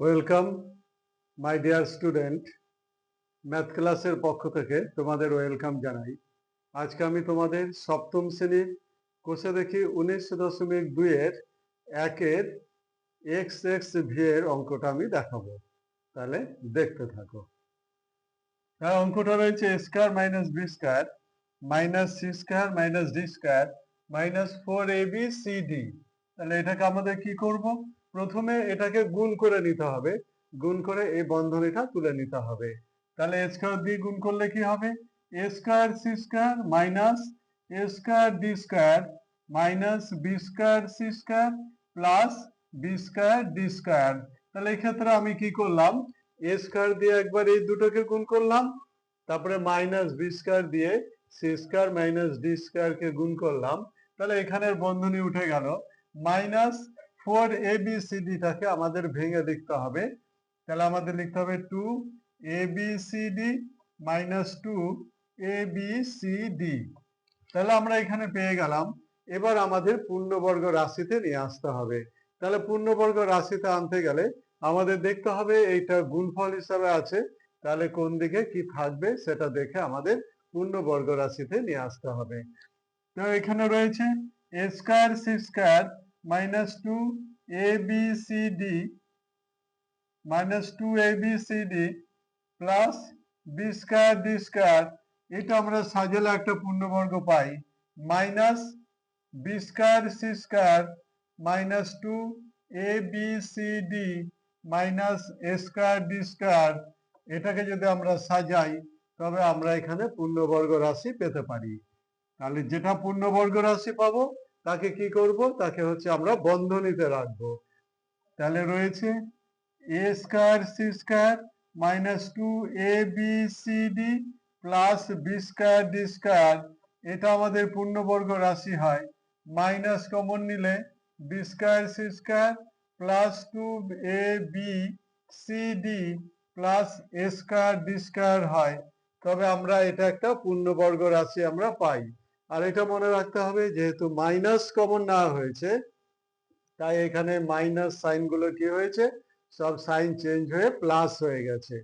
Welcome my dear student math ক্লাসের পক্ষ থেকে তোমাদের ওয়েলকাম জানাই। আজকে আমি তোমাদের সপ্তম শ্রেণির কোষে দেখি উনিশ দশমিক দুইয়ের একের এক্স এক্স ভি এর অঙ্কটা আমি দেখাবো। তাহলে দেখতে থাকো। তার অঙ্কটা রয়েছে square minus B square minus C square minus D square minus four A B C D তাহলে এটাকে আমাদের কি করব? প্রথমে এটাকে গুণ করে নিতে হবে। গুণ করে এই বন্ধনীটা তুলে নিতে হবে। তাহলে এ স্কোয়ার দিয়ে গুণ করলে কি হবে? A square C square minus A square D square minus B square C square plus B square D square তাহলে এই ক্ষেত্রে আমি কি করলাম? এ স্কোয়ার দিয়ে একবার এই দুটোকে গুণ করলাম। তারপরে মাইনাস বি স্কোয়ার দিয়ে সি স্কোয়ার মাইনাস ডি স্কোয়ারকে গুণ করলাম। তাহলে এখানের বন্ধনী উঠে গেল। Minus four A B C ডিটাকে আমাদের ভেঙে লিখতে হবে। তাহলে আমাদের লিখতে হবে two A B C D minus two A B C D তাহলে আমরা এখানে পেয়ে গেলাম। এবার আমাদের পূর্ণবর্গ রাশিতে নিয়ে আসতে হবে। তাহলে পূর্ণবর্গ রাশিতে আনতে গেলে আমাদের দেখতে হবে এইটা গুণফল হিসাবে আছে। তাহলে কোন দিকে কি থাকবে সেটা দেখে আমাদের পূর্ণবর্গ রাশিতে নিয়ে আসতে হবে। তো এখানে রয়েছে A square C square minus two A B C D plus B square D square এটা আমরা সাজালে একটা পূর্ণবর্গ পাই। Minus B square C square minus two A B C D minus A square D square এটাকে যদি আমরা সাজাই, তবে আমরা এখানে পূর্ণবর্গ রাশি পেতে পারি। তাহলে যেটা পূর্ণবর্গ রাশি পাবো তাকে কি করব? তাকে হচ্ছে আমরা বন্ধনীতে রাখব। তাহলে রয়েছে A square C square minus two A B C D plus B square D square এটা আমাদের পূর্ণবর্গ রাশি হয়। মাইনাস কমন নিলে B square C square plus two A B C D plus A square D square হয়। তবে আমরা এটা একটা পূর্ণবর্গ রাশি আমরা পাই। আর এটা মনে রাখতে হবে, যেহেতু মাইনাস কমন না হয়েছে, তাই এখানে মাইনাস সাইনগুলো কি হয়েছে? সব সাইন চেঞ্জ হয়ে প্লাস হয়ে গেছে।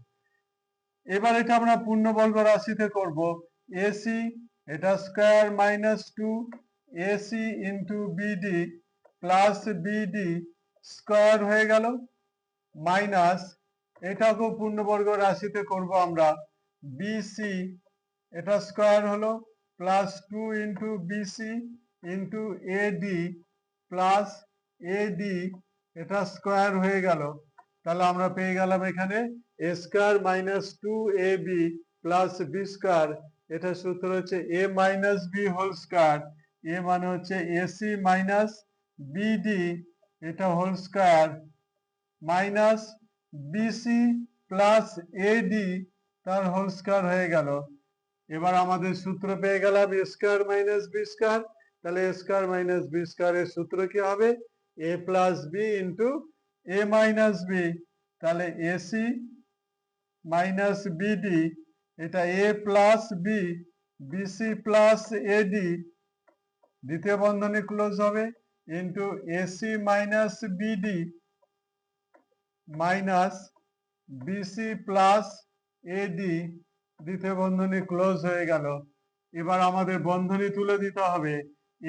এবার এটা আমরা পূর্ণবর্গ রাশিতে করব। এসি এটা square minus two AC into BD plus BD square হয়ে গেল মাইনাস এটাকেও পূর্ণবর্গ রাশিতে করব আমরা বিসি এটা স্কোয়ার হলো plus two into BC into AD plus AD এটা স্কোয়ার হয়ে গেল। তাহলে আমরা পেয়ে গেলাম এখানে A square minus two A B plus B square এটা সূত্র হচ্ছে A minus B whole square এ মানে হচ্ছে এসি মাইনাস বিডি এটা whole square minus BC plus AD তার হোল স্কোয়ার হয়ে গেল। এবার আমাদের সূত্র পেয়ে গেলাম স্কোয়ার মাইনাস বি স্কোয়ার তাহলে স্কোয়ার মাইনাস বি স্কোয়ারের সূত্র কি হবে? A plus B into A minus B তাহলে এসি মাইনাস বিডি এটা A plus B BC plus AD দ্বিতীয় বন্ধনী ক্লোজ হবে into AC minus BD minus BC plus AD দ্বিতীয় বন্ধনী ক্লোজ হয়ে গেল। এবার আমাদের বন্ধনী তুলে দিতে হবে।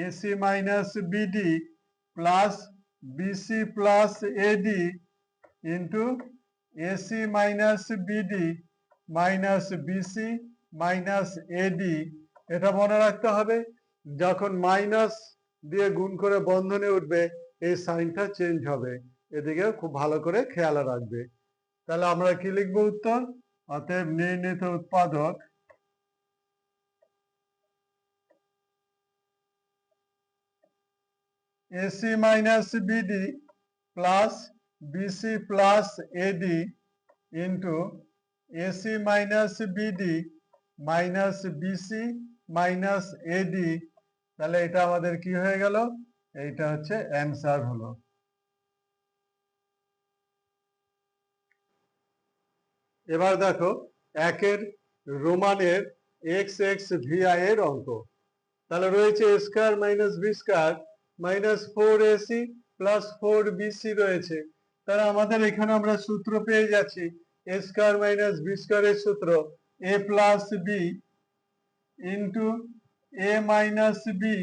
AC minus BD plus BC plus AD into AC minus BD minus BC minus AD এটা মনে রাখতে হবে, যখন মাইনাস দিয়ে গুণ করে বন্ধনে উঠবে, এই সাইনটা চেঞ্জ হবে। এদিকে খুব ভালো করে খেয়াল রাখবে। তাহলে আমরা কি লিখব উত্তর? অতএব নির্ণীত উৎপাদক AC minus BD plus BC plus AD into AC minus BD minus BC minus AD তাহলে এটা আমাদের কি হয়ে গেল? এইটা হচ্ছে অ্যান্সার হলো। এবার দেখো, একের রোমানের এক্স এক্স ভিআই এর অঙ্ক। তাহলে রয়েছে square minus B square minus four AC plus four BC রয়েছে। তাহলে আমাদের এখানে আমরা সূত্র পেয়ে যাচ্ছি এ স্কোয়ার মাইনাস বি স্কোয়ারের সূত্র। A plus B into A minus B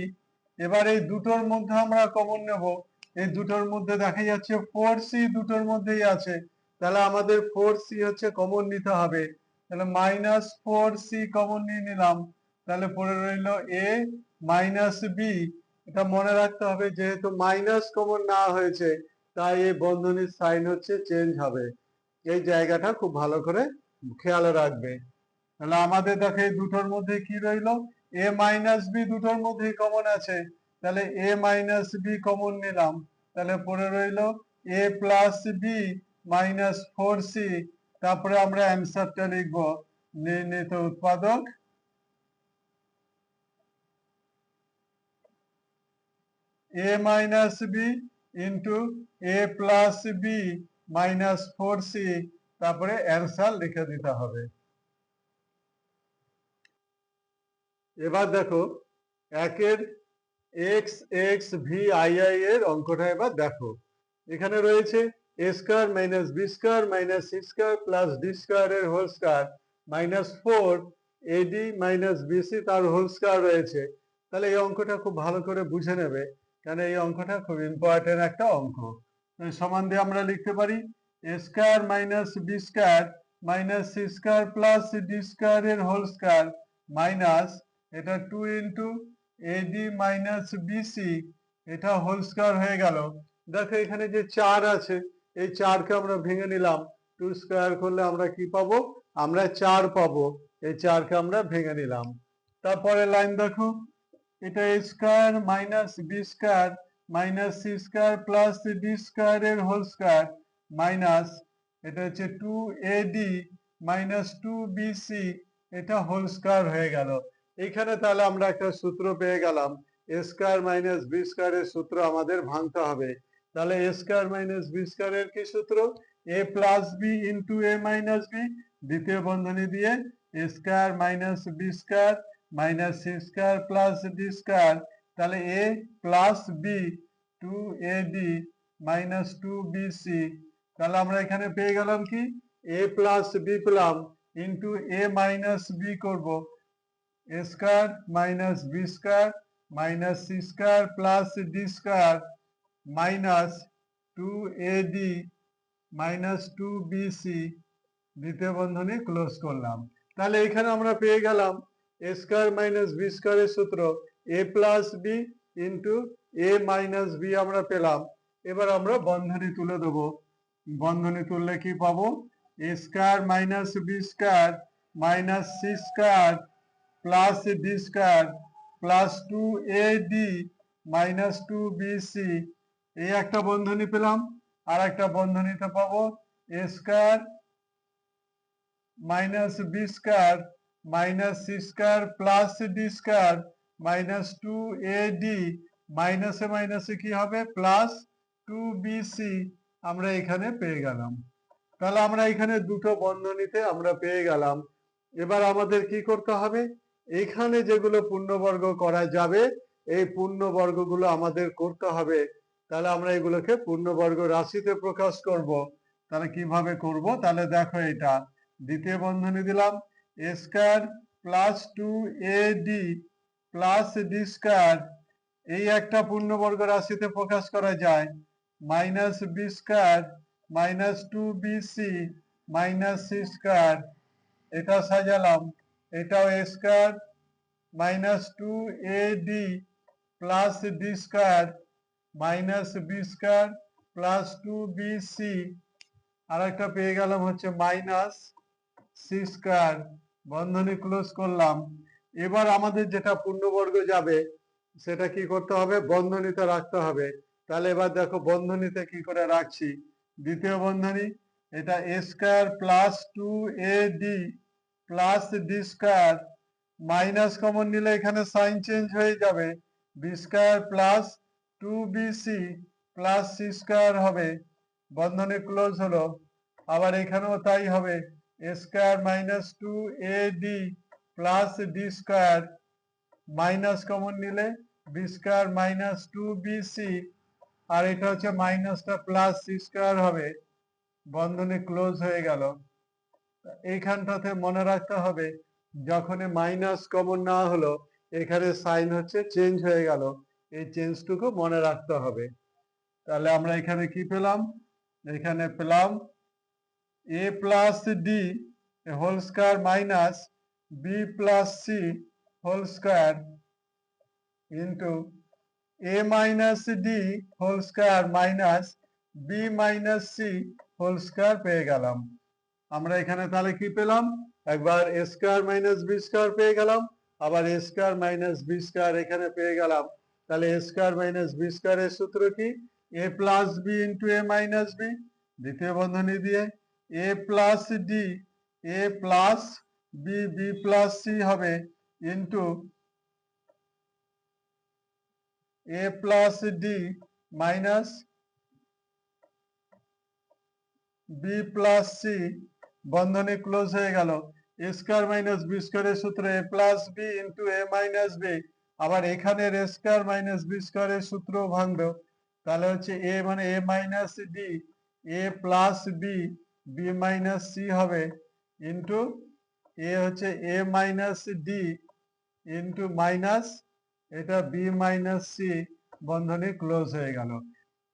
এবার এই দুটোর মধ্যে আমরা কমন নেব। এই দুটোর মধ্যে দেখা যাচ্ছে ফোর সি দুটোর মধ্যেই আছে। তাহলে আমাদের ফোর সি হচ্ছে কমন নিতে হবে। তাহলে মাইনাস ফোর সি কমন নিয়ে নিলাম। তাহলে পড়ে রইল এ মাইনাস বি এটা মনে রাখতে হবে, যেহেতু মাইনাস কমন না হয়েছে, তাই এই বন্ধনীর সাইন হচ্ছে চেঞ্জ হবে। এই জায়গাটা খুব ভালো করে খেয়াল রাখবে। তাহলে আমাদের দেখো এই দুটোর মধ্যে কি রইল? এ মাইনাস বি দুটোর মধ্যেই কমন আছে। তাহলে এ মাইনাস বি কমন নিলাম। তাহলে পড়ে রইল A plus B minus four C তারপরে আমরা অ্যান্সারটা লিখব নির্ণীত উৎপাদক। A minus B into A plus B minus four C তারপরে অ্যান্সার লিখে দিতে হবে। এবার দেখো, একের X X V I I এর অঙ্কটা এবার দেখো। এখানে রয়েছে A square minus B square minus C square plus D square এর whole square minus four AD minus BC তার হোল স্কোয়ার রয়েছে। তাহলে এই অঙ্কটা খুব ভালো করে বুঝে নেবে কারণ এই অঙ্কটা খুব ইম্পর্টেন্ট একটা অঙ্ক। সমান দিয়ে আমরা লিখতে পারি A square minus B square minus C square plus D square এর হোল স্কোয়ার মাইনাস এটা two into AD minus BC, এটা হোল স্কোয়ার হয়ে গেল। দেখো এখানে যে চার আছে এই চারকে আমরা ভেঙে নিলাম। টু স্কোয়ার করলে আমরা কি পাবো? আমরা চার পাবো। এই চারকে আমরা ভেঙে নিলাম। তারপরে লাইন দেখো। এটা A square minus B square minus C square plus D square এর হোল স্কোয়ার মাইনাস এটা হচ্ছে two A D minus two B C এটা হোল স্কোয়ার হয়ে গেল। এখানে তাহলে আমরা একটা সূত্র পেয়ে গেলাম। এ স্কোয়ার মাইনাস বি স্কোয়ারের সূত্র আমাদের ভাঙতে হবে। তাহলে এ স্কোয়ার মাইনাস বি স্কোয়ারের কি সূত্র? A plus B into A minus B দ্বিতীয় বন্ধনী দিয়ে A square minus B square minus C square plus D square তাহলে A plus B two A D minus two B C তাহলে আমরা এখানে পেয়ে গেলাম কি? এ প্লাস বি পেলাম ইন্টু এ মাইনাস বি করব। a square minus b square minus c square plus d square minus 2ad minus 2bc দ্বিতীয় বন্ধনী ক্লোজ করলাম। তাহলে এখানে আমরা পেয়ে গেলাম square minus b square এর সূত্র a plus b into a minus b আমরা পেলাম। এবার আমরা বন্ধনী তুলে দেব। বন্ধনী তুললে কি পাবো? a square minus b square minus c square plus D square plus two A D minus two BC এই একটা বন্ধনী পেলাম আর একটা বন্ধনীতে পাবো A square minus B square minus C square plus D square minus two A D মাইনাসে মাইনাসে কি হবে? প্লাস টু বিসি আমরা এখানে পেয়ে গেলাম। তাহলে আমরা এখানে দুটো বন্ধনীতে আমরা পেয়ে গেলাম। এবার আমাদের কি করতে হবে? এখানে যেগুলো পূর্ণবর্গ করা যাবে, এই পূর্ণবর্গগুলো আমাদের করতে হবে তাহলে আমরা এগুলোকে পূর্ণবর্গ রাশিতে প্রকাশ করব। তাহলে কীভাবে করব? তাহলে দেখো এটা। দ্বিতীয় বন্ধনী দিলাম। A square plus two A D plus D square. এই একটা পূর্ণবর্গ রাশিতে প্রকাশ করা যায়। Minus B square minus two B C minus C square. এটা সাজালাম। এটাও A square minus two A D plus D square. Minus B square plus two B C. আর একটা পেয়ে গেলাম হচ্ছে মাইনাস সি স্কোয়ার। বন্ধনী ক্লোজ করলাম। এবার আমাদের যেটা পূর্ণবর্গ যাবে, সেটা কি করতে হবে? বন্ধনীতে রাখতে হবে। তাহলে এবার দেখো বন্ধনীতে কি করে রাখছি? দ্বিতীয় বন্ধনী, এটা A square plus two A D plus D square. Minus common নিলে এখানে সাইন চেঞ্জ হয়ে যাবে। B square plus two BC plus C square হবে। বন্ধনী ক্লোজ হলো। আবার এখানেও তাই হবে। Square minus two A D plus D square minus common নিলে B square minus two BC আর এটা হচ্ছে মাইনাসটা প্লাস সি স্কোয়ার হবে। বন্ধনী ক্লোজ হয়ে গেল। এইখানটাতে মনে রাখতে হবে, যখনই মাইনাস কমন না হলো, এখানে সাইন হচ্ছে চেঞ্জ হয়ে গেল। এই চেঞ্জটুকু মনে রাখতে হবে। তাহলে আমরা এখানে কি পেলাম? এখানে পেলাম A plus D whole square minus B plus C whole square into A minus D whole square minus B minus C whole square পেয়ে গেলাম। আমরা এখানে তাহলে কি পেলাম? একবার A square minus B square পেয়ে গেলাম, আবার A square minus B square এখানে পেয়ে গেলাম। তাহলে এ স্কয়ার মাইনাস বি স্কয়ারের সূত্র কি? A plus B into A minus B দ্বিতীয় বন্ধনী দিয়ে A plus D A plus B B plus C হবে into A plus D minus B plus C বন্ধনী ক্লোজ হয়ে গেল। এ স্কয়ার মাইনাস বি স্কয়ারের সূত্র A plus B into A minus B আবার এখানে এ স্কয়ার মাইনাস বি স্কয়ারের সূত্র ভাঙলো। তাহলে হচ্ছে এ মানে A minus D, A plus B B minus C হবে ইন্টু এ হচ্ছে A minus D into minus, এটা বি মাইনাস সি বন্ধনী ক্লোজ হয়ে গেল।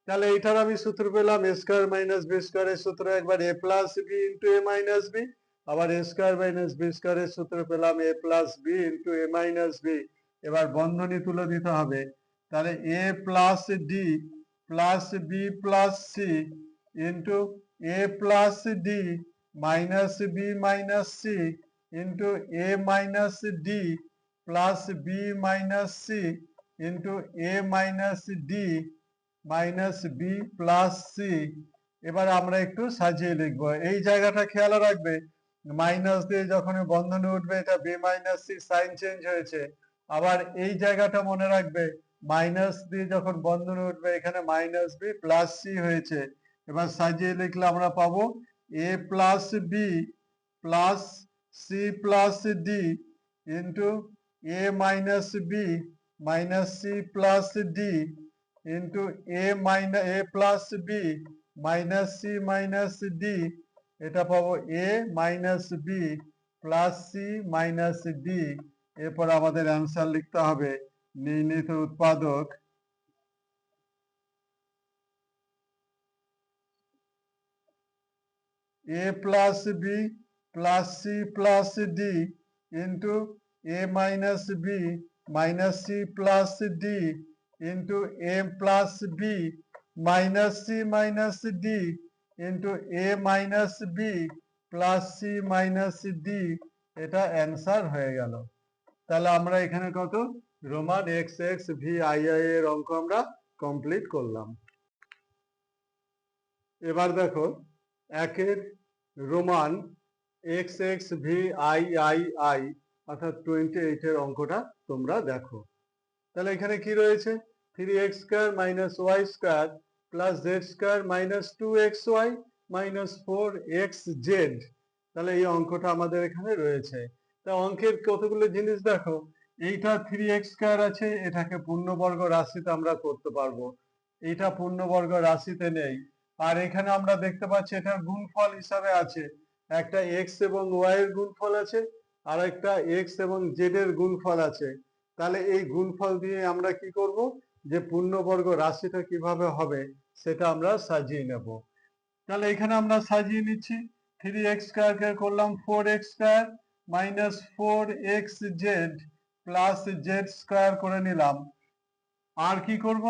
তাহলে এটার আমি সূত্র পেলাম, এ স্কয়ার মাইনাস বি স্কয়ারের সূত্র একবার A plus B into A minus B, আবার এ স্কয়ার মাইনাস বি স্কয়ারের সূত্র পেলাম A plus B into A minus B. এবার বন্ধনী তুলে দিতে হবে। তাহলে A plus D plus B plus C into A plus D minus B minus C into A minus D plus B minus C into A minus D minus B plus C এবার আমরা একটু সাজিয়ে লিখব। এই জায়গাটা খেয়াল রাখবে। Minus দিয়ে যখন বন্ধনে উঠবে, এটা B minus C sign change হয়েছে। আবার এই জায়গাটা মনে রাখবে মাইনাস দিয়ে যখন বন্ধনে উঠবে, এখানে মাইনাস বি প্লাস সি হয়েছে। এবার সাজিয়ে লিখলে আমরা পাবো A plus B plus C plus D into A minus B minus C plus D into A minus A plus B minus C minus D এটা পাবো A minus B plus C minus D এরপর আমাদের answer লিখতে হবে নির্ণীত উৎপাদক A plus B plus C plus D into A minus B minus C plus D into A plus B minus C minus D into A minus b plus c minus d এটা answer হয়ে গেল। তাহলে আমরা এখানে কত? Roman X X V I I এর অঙ্ক আমরা কমপ্লিট করলাম। এবার দেখো, একের Roman X X V I I I অর্থাৎ টোয়েন্টি এইটের অঙ্কটা তোমরা দেখো। তাহলে এখানে কি রয়েছে? Three x square minus y square plus z square minus two x y minus four x z তাহলে এই অঙ্কটা আমাদের এখানে রয়েছে। তা অঙ্কের কতগুলো জিনিস দেখো? এইটা থ্রি এক্স স্কোয়ার আছে, এটাকে পূর্ণবর্গ রাশিতে আমরা করতে পারব। এইটা পূর্ণবর্গ রাশিতে নেই। আর এখানে আমরা দেখতে পাচ্ছি এটার গুণফল হিসাবে আছে। একটা এক্স এবং ওয়াই এর গুণফল আছে, আর একটা এক্স এবং জেড এর গুণফল আছে। তাহলে এই গুণফল দিয়ে আমরা কি করব? যে পূর্ণবর্গ রাশিটা কীভাবে হবে, সেটা আমরা সাজিয়ে নেব। তাহলে এখানে আমরা সাজিয়ে নিচ্ছি। থ্রি এক্স স্কোয়ারকে করলাম four x square minus four x z plus z square করে নিলাম। আর কি করব?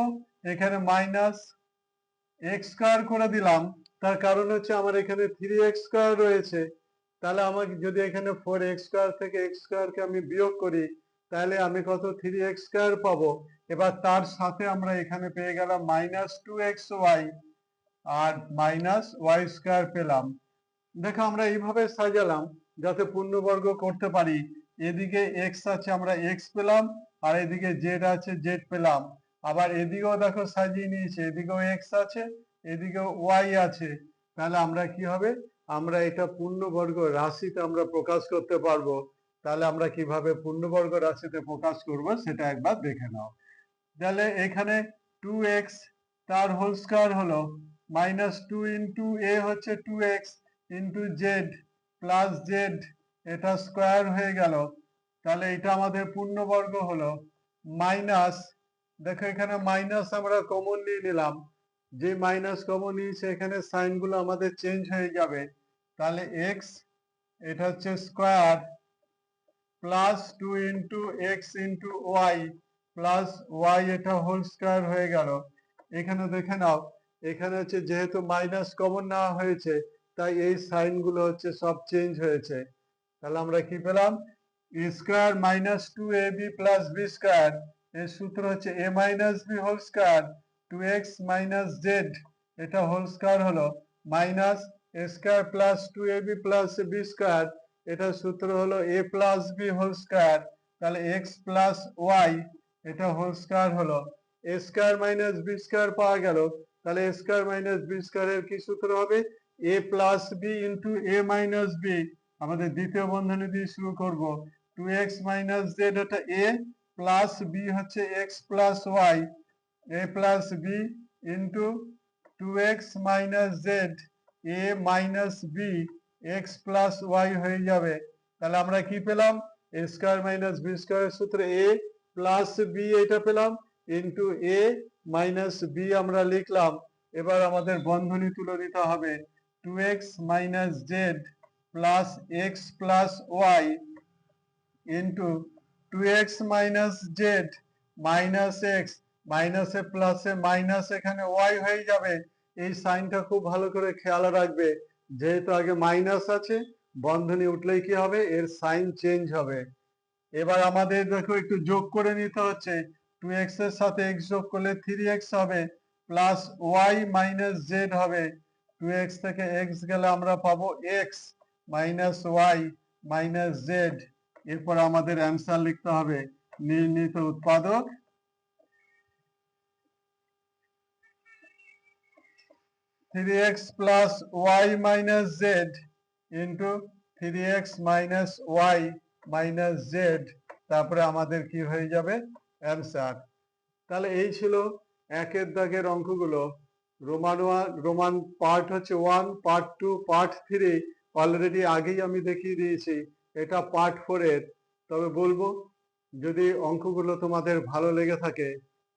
এখানে মাইনাস এক্স স্কোয়ার করে দিলাম। তার কারণ হচ্ছে আমার এখানে থ্রি এক্স স্কোয়ার রয়েছে। তাহলে আমাকে যদি এখানে ফোর এক্স স্কোয়ার থেকে এক্স স্কোয়ারকে আমি বিয়োগ করি, তাহলে আমি কত? থ্রি এক্স স্কোয়ার পাবো। এবার তার সাথে আমরা এখানে পেয়ে গেলাম মাইনাস টু এক্স ওয়াই আর মাইনাস ওয়াই স্কোয়ার পেলাম। দেখো আমরা এইভাবে সাজালাম। যাতে পূর্ণবর্গ করতে পারি। এদিকে এক্স আছে, আমরা এক্স পেলাম, আর এদিকে জেড আছে জেড পেলাম। আবার এদিকেও দেখো সাজিয়ে নিয়েছে, এদিকেও এক্স আছে, এদিকেও ওয়াই আছে। তাহলে আমরা কি হবে? আমরা এটা পূর্ণবর্গ রাশিতে আমরা প্রকাশ করতে পারব। তাহলে আমরা কীভাবে পূর্ণবর্গ রাশিতে প্রকাশ করব সেটা একবার দেখে নাও। তাহলে এখানে টু এক্স তার হোল স্কয়ার হলো। মাইনাস টু ইন্টু এ হচ্ছে two x into z plus z এটা স্কোয়ার হয়ে গেল। তাহলে এটা আমাদের পূর্ণবর্গ হলো মাইনাস দেখো এখানে মাইনাস আমরা কমন নিয়ে নিলাম। যে মাইনাস কমন নিয়েছে, এখানে সাইনগুলো আমাদের চেঞ্জ হয়ে যাবে। তাহলে এক্স এটা হচ্ছে square plus two into x into y plus y এটা হোল স্কোয়ার হয়ে গেল। এখানে দেখে নাও, এখানে হচ্ছে যেহেতু মাইনাস কমন নেওয়া হয়েছে তাই এই সাইনগুলো হচ্ছে সব চেঞ্জ হয়েছে। তাহলে আমরা কি পেলাম? Square minus two a b plus b square, এর সূত্র হচ্ছে a minus b whole square two x minus z, এটা হোল স্কোয়ার হলো minus a square plus two a b plus b square, এটা সূত্র হলো a plus b whole square, তাহলে x plus y, এটা হোল স্কোয়ার হলো a square minus b square পাওয়া গেল, তাহলে এ স্কোয়ার মাইনাস বি স্কোয়ারের কি সূত্র হবে? A plus b into a minus b আমাদের দ্বিতীয় বন্ধনী দিয়ে শুরু করব। টু এক্স মাইনাস জেড এটা এ প্লাস বি হচ্ছে x plus y a plus b into two x minus z a minus b x plus y হয়ে যাবে। তাহলে আমরা কি পেলাম? এ স্কোয়ার মাইনাস বি স্কোয়ারের সূত্রে এ প্লাস বি এটা পেলাম। ইন্টু এ মাইনাস বি আমরা লিখলাম। এবার আমাদের বন্ধনী তুলে দিতে হবে। Two x minus z plus x plus y into two x minus z minus x মাইনাসে প্লাসে মাইনাস এখানে ওয়াই হয়ে যাবে। এই সাইনটা খুব ভালো করে খেয়াল রাখবে। যেহেতু আগে মাইনাস আছে, বন্ধনী উঠলেই কি হবে? এর সাইন চেঞ্জ হবে। এবার আমাদের দেখো একটু যোগ করে নিতে হচ্ছে। টু এক্সের সাথে এক্স যোগ করলে থ্রি এক্স হবে প্লাস ওয়াই মাইনাস জেড হবে। টু এক্স থেকে এক্স গেলে আমরা পাবো x minus y minus z এরপর আমাদের অ্যান্সার লিখতে হবে নির্ণীত উৎপাদক। Three x plus y minus z into three x minus y minus z তারপরে আমাদের কি হয়ে যাবে? অ্যান্সার তাহলে এই ছিল একের দাগের অঙ্কগুলো। রোমান ওয়ান রোমান পার্ট হচ্ছে one part two part three already আগেই আমি দেখিয়ে দিয়েছি। এটা পার্ট ফোরের তবে বলব, যদি অঙ্কগুলো তোমাদের ভালো লেগে থাকে,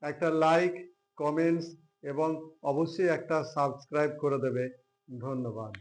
একটা লাইক কমেন্টস এবং অবশ্যই একটা সাবস্ক্রাইব করে দেবে। ধন্যবাদ।